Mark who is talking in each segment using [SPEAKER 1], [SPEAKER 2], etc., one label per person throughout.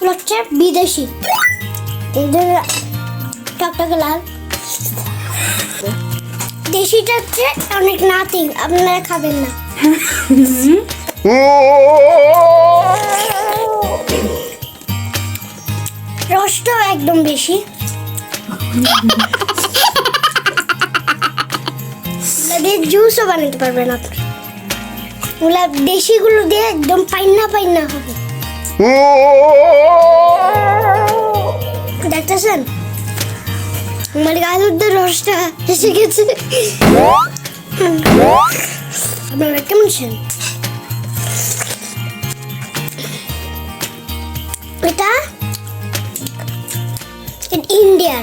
[SPEAKER 1] এগুলো হচ্ছে বিদেশি। এদের টকটকে লাল। দেশিটা হচ্ছে অনেক নাতিং, আপনারা খাবেন না। রসটাও একদম বেশি। জুসও বানাতে পারবেন আপনি। ওগুলা দেশিগুলো দিয়ে একদম পাইনা পাইনা হবে। দেখতেছেন আমার দিয়ে রসটা এসে গেছে। আপনারা কেমন আছেন? এটা ইন্ডিয়ার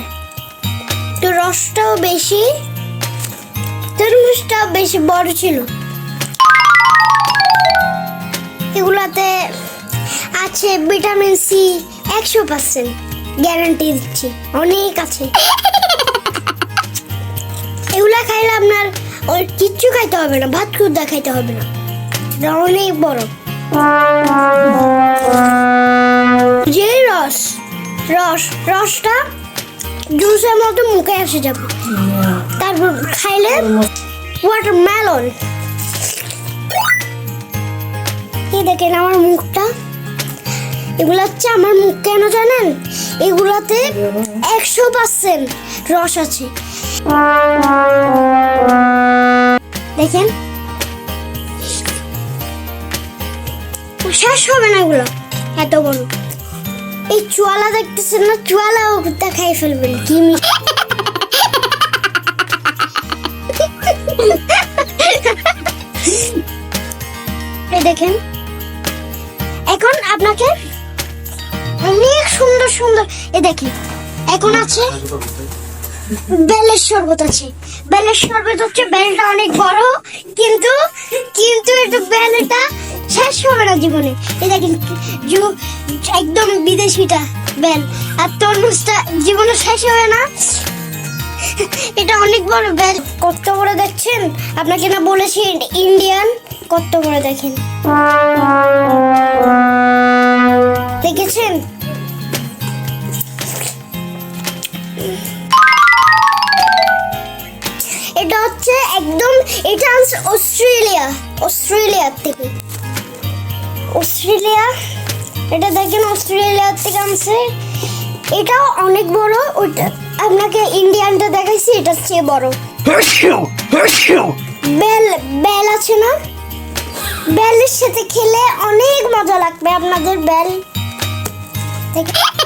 [SPEAKER 1] তো রসটাও বেশি তরমুজটাও বেশি বড় ছিল। এগুলাতে আছে ভিটামিন সি একশো পার্সেন্ট। গ্যারান্টি দিচ্ছি। অনেক আছে। এগুলা খাইলে আপনার ওর কিচ্ছু খাইতে হবে না, ভাত খুদ্দা খাইতে হবে না। অনেক বড়। যে রস রস, রসটা জুসের মতো মুখে এসে যাবে। তারপর খাইলে ওয়াটারমেলন এই দেখেন আমার মুখটা। এগুলো হচ্ছে আমার মুখ, কেন জানেন? এগুলাতে একশো পার্সেন্ট রস আছে। দেখেন। শেষ হবে না এগুলো, এত বড়। এই চুয়ালা দেখতেছেন না? চুয়ালাও দেখাই ফেলবেন। কি দেখেন। এখন আপনাকে সুন্দর সুন্দর। এ দেখি, এখন আছে বেলের শরবত আছে। বেলের শরবত হচ্ছে, বেলটা অনেক বড়, কিন্তু কিন্তু একটু বেলটা শেষ হবে না জীবনে। দেখেন জু- একদম বিদেশিটা বেল। আর তরমুজটা জীবনে শেষ হবে না। এটা অনেক বড় বেল। কত বড় দেখছেন? আপনাকে না বলেছি, ইন্ডিয়ান। কত বড় দেখেন। দেখেছেন? একদম এটা আনছে অস্ট্রেলিয়া অস্ট্রেলিয়ার থেকে। অস্ট্রেলিয়া এটা দেখেন অস্ট্রেলিয়ার থেকে আনছে। এটাও অনেক বড় ওটা আপনাকে ইন্ডিয়ানটা দেখাইছি এটা চেয়ে বড়! বেল বেল আছে না? বেলের সাথে খেলে অনেক মজা লাগবে আপনাদের বেল। দেখে